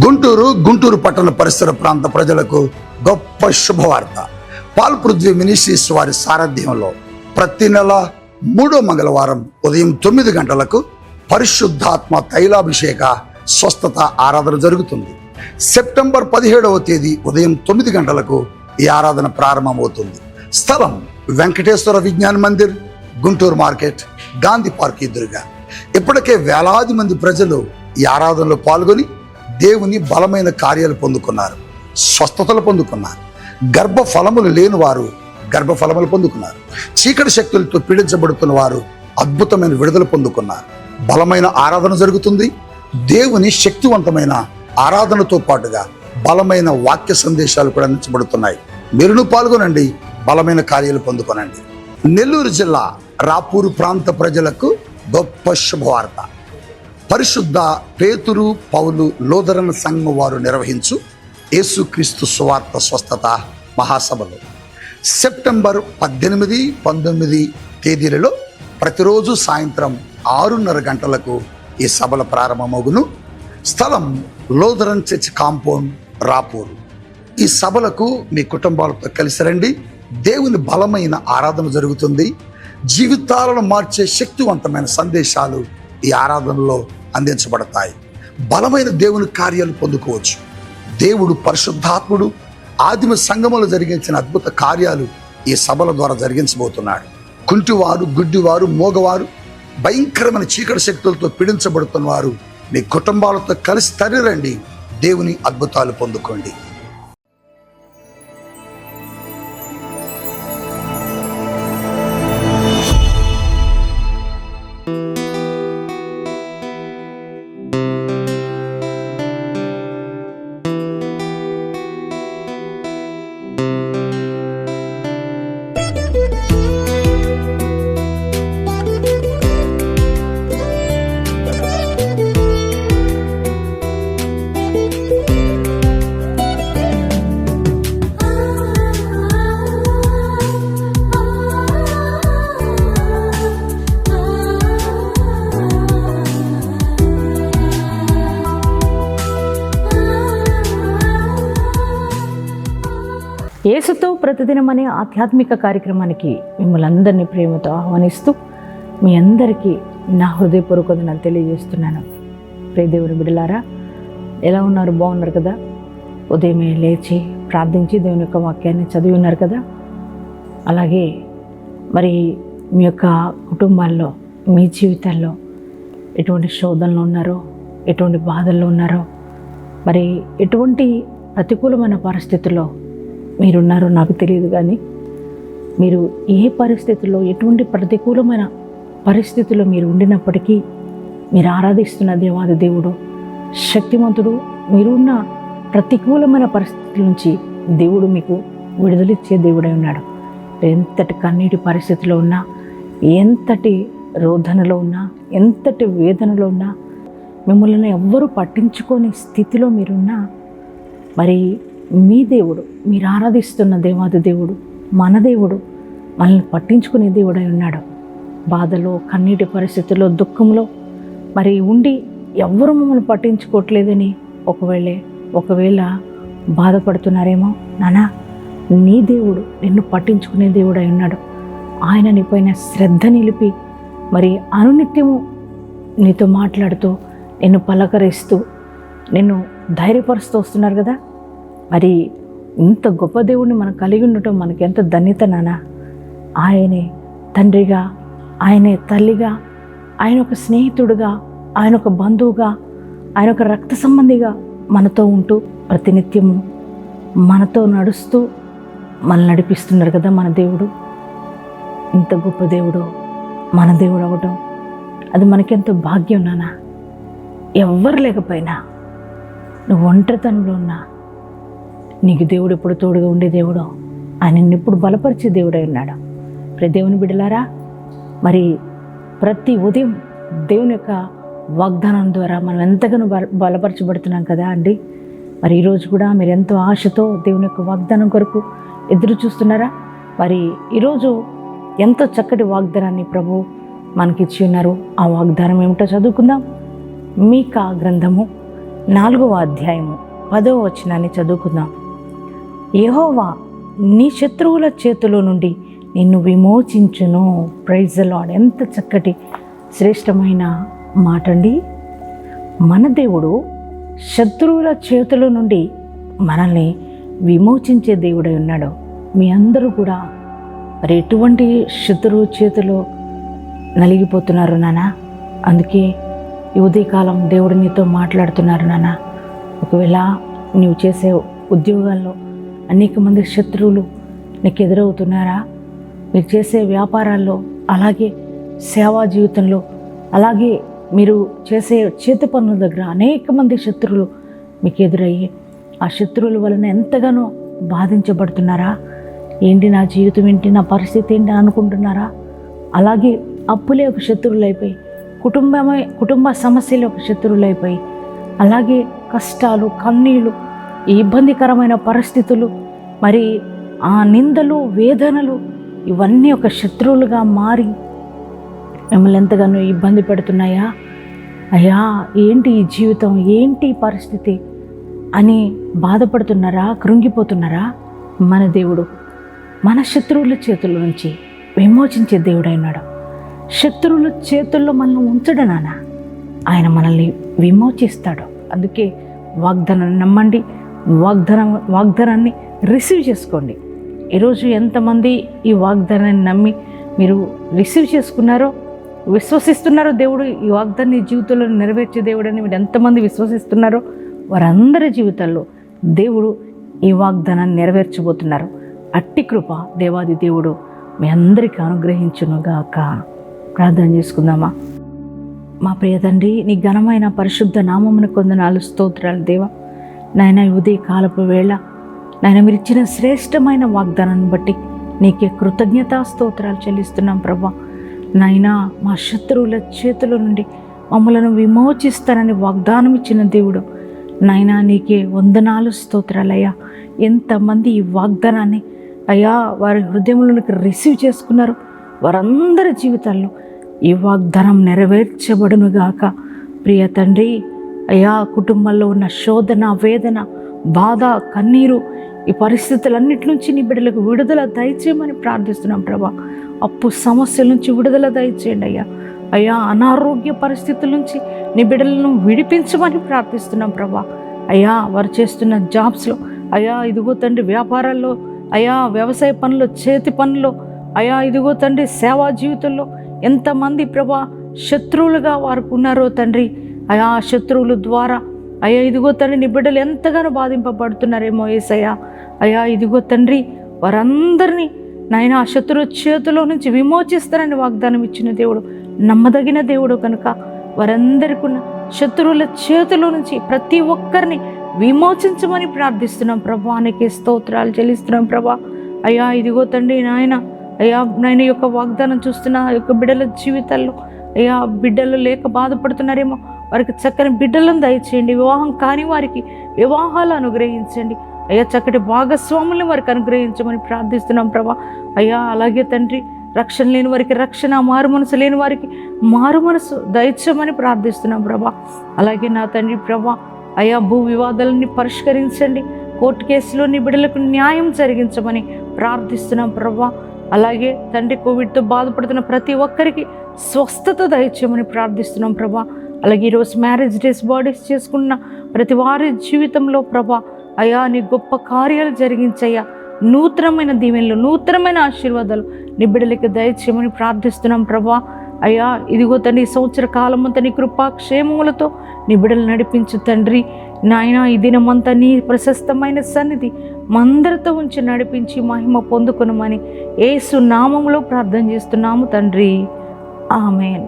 గుంటూరు గుంటూరు పట్టణ పరిసర ప్రాంత ప్రజలకు గొప్ప శుభవార్త. పాల్ పృథ్వీ మినిస్ట్రీస్ వారి సారథ్యంలో ప్రతి నెల మూడో మంగళవారం ఉదయం తొమ్మిది గంటలకు పరిశుద్ధాత్మ తైలాభిషేక స్వస్థత ఆరాధన జరుగుతుంది. సెప్టెంబర్ పదిహేడవ తేదీ ఉదయం తొమ్మిది గంటలకు ఈ ఆరాధన ప్రారంభమవుతుంది. స్థలం వెంకటేశ్వర విజ్ఞాన్ మందిర్ గుంటూరు మార్కెట్ గాంధీ పార్క్ ఎదురుగా. ఇప్పటికే వేలాది మంది ప్రజలు ఈ ఆరాధనలో పాల్గొని దేవుని బలమైన కార్యాలు పొందుకున్నారు స్వస్థతలు పొందుకున్నారు గర్భ ఫలములు లేని వారు గర్భ ఫలములు పొందుకున్నారు చీకటి శక్తులతో పీడించబడుతున్న వారు అద్భుతమైన విడుదల పొందుకున్నారు. బలమైన ఆరాధన జరుగుతుంది. దేవుని శక్తివంతమైన ఆరాధనతో పాటుగా బలమైన వాక్య సందేశాలు కూడా అందించబడుతున్నాయి. మీరును పాల్గొనండి బలమైన కార్యాలు పొందుకొనండి. నెల్లూరు జిల్లా రాపూరు ప్రాంత ప్రజలకు గొప్ప శుభవార్త. పరిశుద్ధ పేతురు పౌలు లోదరన సంఘం వారు నిర్వహించు యేసుక్రీస్తు సువార్త స్వస్థత మహాసభలు. సెప్టెంబర్ పద్దెనిమిది పంతొమ్మిది తేదీలలో ప్రతిరోజు సాయంత్రం ఆరున్నర గంటలకు ఈ సభల ప్రారంభమగును. స్థలం లోదరన్ చర్చ్ కాంపౌండ్ రాపూరు. ఈ సభలకు మీ కుటుంబాలతో కలిసి రండి. దేవుని బలమైన ఆరాధన జరుగుతుంది. జీవితాలను మార్చే శక్తివంతమైన సందేశాలు ఈ ఆరాధనలో అందించబడతాయి. బలమైన దేవుని కార్యాలు పొందుకోవచ్చు. దేవుడు పరిశుద్ధాత్ముడు ఆదిమ సంగమంలో జరిగించిన అద్భుత కార్యాలు ఈ సభల ద్వారా జరిగించబోతున్నాడు. కుంటివారు గుడ్డివారు మోగవారు భయంకరమైన చీకటి శక్తులతో పీడించబడుతున్న వారు మీ కుటుంబాలతో కలిసి తరలిరండి. దేవుని అద్భుతాలు పొందుకోండి. యేసుతో ప్రతిదినం అనే ఆధ్యాత్మిక కార్యక్రమానికి మిమ్మల్ని అందరినీ ప్రేమతో ఆహ్వానిస్తూ మీ అందరికీ నా హృదయపూర్వక నాకు తెలియజేస్తున్నాను. ప్రియ దేవుని బిడలారా ఎలా ఉన్నారు? బాగున్నారు కదా? ఉదయమే లేచి ప్రార్థించి దేవుని యొక్క వాక్యాన్ని చదివి ఉన్నారు కదా? అలాగే మరి మీ యొక్క కుటుంబాల్లో మీ జీవితాల్లో ఎటువంటి శోధనలు ఉన్నారో ఎటువంటి బాధల్లో ఉన్నారో మరి ఎటువంటి ప్రతికూలమైన పరిస్థితుల్లో మీరున్నారో నాకు తెలియదు కానీ మీరు ఏ పరిస్థితుల్లో ఎటువంటి ప్రతికూలమైన పరిస్థితుల్లో మీరు ఉండినప్పటికీ మీరు ఆరాధిస్తున్న దేవాది దేవుడు శక్తివంతుడు మీరున్న ప్రతికూలమైన పరిస్థితుల నుంచి దేవుడు మీకు విడుదలిచ్చే దేవుడై ఉన్నాడు. ఎంతటి కన్నీటి పరిస్థితిలో ఉన్నా ఎంతటి రోధనలో ఉన్నా ఎంతటి వేదనలో ఉన్నా మిమ్మల్ని ఎవ్వరూ పట్టించుకోని స్థితిలో మీరున్నా మరి మీ దేవుడు మీరు ఆరాధిస్తున్న దేవాది దేవుడు మన దేవుడు మనల్ని పట్టించుకునే దేవుడై ఉన్నాడు. బాధలో కన్నీటి పరిస్థితుల్లో దుఃఖంలో మరి ఉండి ఎవ్వరు మమ్మల్ని పట్టించుకోవట్లేదని ఒకవేళ ఒకవేళ బాధపడుతున్నారేమో నానా నీ దేవుడు నిన్ను పట్టించుకునే దేవుడై ఉన్నాడు. ఆయన నీపైన శ్రద్ధ నిలిపి మరి అనునిత్యము నీతో మాట్లాడుతూ నిన్ను పలకరిస్తూ నిన్ను ధైర్యపరుస్తూ వస్తున్నారు కదా. మరి ఇంత గొప్ప దేవుణ్ణి మనం కలిగి ఉండటం మనకి ఎంత ధన్యత నానా? ఆయనే తండ్రిగా ఆయనే తల్లిగా ఆయన ఒక స్నేహితుడుగా ఆయన ఒక బంధువుగా ఆయన ఒక రక్త సంబంధిగా మనతో ఉంటూ ప్రతినిత్యము మనతో నడుస్తూ మనల్ని నడిపిస్తున్నారు కదా మన దేవుడు. ఇంత గొప్ప దేవుడు మన దేవుడు అవ్వటం అది మనకెంతో భాగ్యం నానా? ఎవ్వరు లేకపోయినా నువ్వు ఒంటరితనంలో ఉన్నా నీకు దేవుడు ఎప్పుడు తోడుగా ఉండే దేవుడు? ఆయన నిన్ను బలపరిచే దేవుడై ఉన్నాడు? ప్రతి దేవుని బిడలారా మరి ప్రతి ఉదయం దేవుని యొక్క వాగ్దానం ద్వారా మనం ఎంతగానో బల బలపరచబడుతున్నాం కదా అండి. మరి ఈరోజు కూడా మీరు ఎంతో ఆశతో దేవుని యొక్క వాగ్దానం కొరకు ఎదురు చూస్తున్నారా? మరి ఈరోజు ఎంతో చక్కటి వాగ్దానాన్ని ప్రభు మనకిచ్చి ఉన్నారు. ఆ వాగ్దానం ఏమిటో చదువుకుందాం. మీకా గ్రంథము నాలుగవ అధ్యాయము పదవ వచనాన్ని చదువుకుందాం. యహోవా నీ శత్రువుల చేతిలో నుండి నిన్ను విమోచించును. ప్రైజ్ లాడ్ ఎంత చక్కటి శ్రేష్టమైన మాట అండి మన దేవుడు శత్రువుల చేతుల నుండి మనల్ని విమోచించే దేవుడై ఉన్నాడు. మీ అందరూ కూడా మరి ఎటువంటి శత్రువు చేతిలో నలిగిపోతున్నారు నానా? అందుకే ఈ ఉదయకాలం దేవుడు నీతో మాట్లాడుతున్నారు నాన్న ఒకవేళ నీవు చేసే ఉద్యోగాల్లో అనేక మంది శత్రువులు నీకు ఎదురవుతున్నారా? మీరు చేసే వ్యాపారాల్లో అలాగే సేవా జీవితంలో అలాగే మీరు చేసే చేతి పనుల దగ్గర అనేక మంది శత్రువులు మీకు ఎదురయ్యి ఆ శత్రువుల వలన ఎంతగానో బాధించబడుతున్నారా? ఏంటి నా జీవితం? ఏంటి నా పరిస్థితి? ఏంటి అనుకుంటున్నారా? అలాగే అప్పులే ఒక శత్రువులైపోయి కుటుంబమే కుటుంబ సమస్యలు ఒక శత్రువులైపోయి అలాగే కష్టాలు కన్నీళ్ళు ఈ ఇబ్బందికరమైన పరిస్థితులు మరి ఆ నిందలు వేదనలు ఇవన్నీ ఒక శత్రువులుగా మారి మిమ్మల్ని ఎంతగానో ఇబ్బంది పెడుతున్నాయా? అయ్యా ఏంటి ఈ జీవితం? ఏంటి పరిస్థితి? అని బాధపడుతున్నారా? కృంగిపోతున్నారా? మన దేవుడు మన శత్రువుల చేతుల నుంచి విమోచించే దేవుడైనాడు శత్రువుల చేతుల్లో మనల్ని ఉంచడు నాన్న. ఆయన మనల్ని విమోచిస్తాడు. అందుకే వాగ్దానాన్ని నమ్మండి. వాగ్దానం వాగ్దానాన్ని రిసీవ్ చేసుకోండి. ఈరోజు ఎంతమంది ఈ వాగ్దానాన్ని నమ్మి మీరు రిసీవ్ చేసుకున్నారో విశ్వసిస్తున్నారో దేవుడు ఈ వాగ్దాన్ని జీవితంలో నెరవేర్చే దేవుడని మీరు ఎంతమంది విశ్వసిస్తున్నారో వారందరి జీవితాల్లో దేవుడు ఈ వాగ్దానాన్ని నెరవేర్చబోతున్నారు. అట్టి కృప దేవాది దేవుడు మీ అందరికీ అనుగ్రహించునుగాక ప్రార్థన చేసుకుందామా? మా ప్రియ తండ్రి నీ ఘనమైన పరిశుద్ధ నామమున కొందనాలు స్తోత్రాలు దేవా. నాయన ఉదయ కాలపు వేళ నాయన మీరు ఇచ్చిన శ్రేష్టమైన వాగ్దానాన్ని బట్టి నీకే కృతజ్ఞతా స్తోత్రాలు చెల్లిస్తున్నాం ప్రభా. నాయనా మా శత్రువుల చేతుల నుండి మమ్మలను విమోచిస్తానని వాగ్దానం ఇచ్చిన దేవుడు. నాయనా నీకే వందనాలు స్తోత్రాలయ్యా. ఎంతమంది ఈ వాగ్దానాన్ని అయ్యా వారి హృదయంలోనికి రిసీవ్ చేసుకున్నారు. వారందరి జీవితాల్లో ఈ వాగ్దానం నెరవేర్చబడునుగాక. ప్రియ తండ్రి అయ్యా కుటుంబంలో ఉన్న శోధన వేదన బాధ కన్నీరు ఈ పరిస్థితులన్నిటి నుంచి నీ బిడ్డలకు విడుదల దయచేయమని ప్రార్థిస్తున్నాం ప్రభా. అప్పు సమస్యల నుంచి విడుదల దయచేయండి అయ్యా. అయ్యా అనారోగ్య పరిస్థితుల నుంచి నీ బిడ్డలను విడిపించమని ప్రార్థిస్తున్నాం ప్రభా. అయ్యా వారు చేస్తున్న జాబ్స్లో అయ్యా ఇదిగో తండ్రి వ్యాపారాల్లో అయ్యా వ్యవసాయ పనులు చేతి పనులు అయ్యా ఇదిగో తండ్రి సేవా జీవితంలో ఎంతమంది ప్రభా శత్రువులుగా వారికి ఉన్నారో తండ్రి అయా శత్రువుల ద్వారా. అయ్యా ఇదిగో తండ్రి నీ బిడ్డలు ఎంతగానో బాధింపబడుతున్నారేమో ఏసయ్యా. అయ్యా ఇదిగో తండ్రి వారందరినీ నాయన ఆ శత్రు చేతిలో నుంచి విమోచిస్తారని వాగ్దానం ఇచ్చిన దేవుడు నమ్మదగిన దేవుడు కనుక వారందరికీ ఉన్న శత్రువుల చేతిలో నుంచి ప్రతి ఒక్కరిని విమోచించమని ప్రార్థిస్తున్నాం ప్రభా. స్తోత్రాలు చెల్లిస్తున్నాం ప్రభా. అయ్యా ఇదిగో తండ్రి నాయన అయ్యా నాయన యొక్క వాగ్దానం చూస్తున్న ఆ యొక్క బిడ్డల జీవితాల్లో అయ్యా బిడ్డలు లేక బాధపడుతున్నారేమో వారికి చక్కని బిడ్డలను దయచేయండి వివాహం కాని వారికి వివాహాలు అనుగ్రహించండి. అయ్యా చక్కటి భాగస్వాములను వారికి అనుగ్రహించమని ప్రార్థిస్తున్నాం ప్రభా. అయ్యా అలాగే తండ్రి రక్షణ లేని వారికి రక్షణ మారు మనసు లేని వారికి మారు మనసు దయచమని ప్రార్థిస్తున్నాం ప్రభా. అలాగే నా తండ్రి ప్రభా అయా భూ వివాదాలని పరిష్కరించండి కోర్టు కేసులో నీ బిడ్డలకు న్యాయం జరిగించమని ప్రార్థిస్తున్నాం ప్రభా. అలాగే తండ్రి కోవిడ్తో బాధపడుతున్న ప్రతి ఒక్కరికి స్వస్థత దయచేయమని ప్రార్థిస్తున్నాం ప్రభా. అలాగే ఈరోజు మ్యారేజ్ డేస్ బాడీస్ చేసుకున్న ప్రతి వారి జీవితంలో ప్రభా అయా నీ గొప్ప కార్యాలు జరిగించయ్యా. నూతనమైన దీవెనలు నూతనమైన ఆశీర్వాదాలు నీ బిడ్డలకి దయచేయమని ప్రార్థిస్తున్నాం ప్రభా. అయ్యా ఇదిగో తండ్రి సంవత్సర కాలం అంతా నీ కృపా క్షేమములతో నీ బిడ్డలు నడిపించు తండ్రి. నాయన ఈ దినమంతా నీ ప్రశస్తమైన సన్నిధి మందరితో ఉంచి నడిపించి మహిమ పొందుకునమని ఏసు నామంలో ప్రార్థన చేస్తున్నాము తండ్రి. ఆమెన్.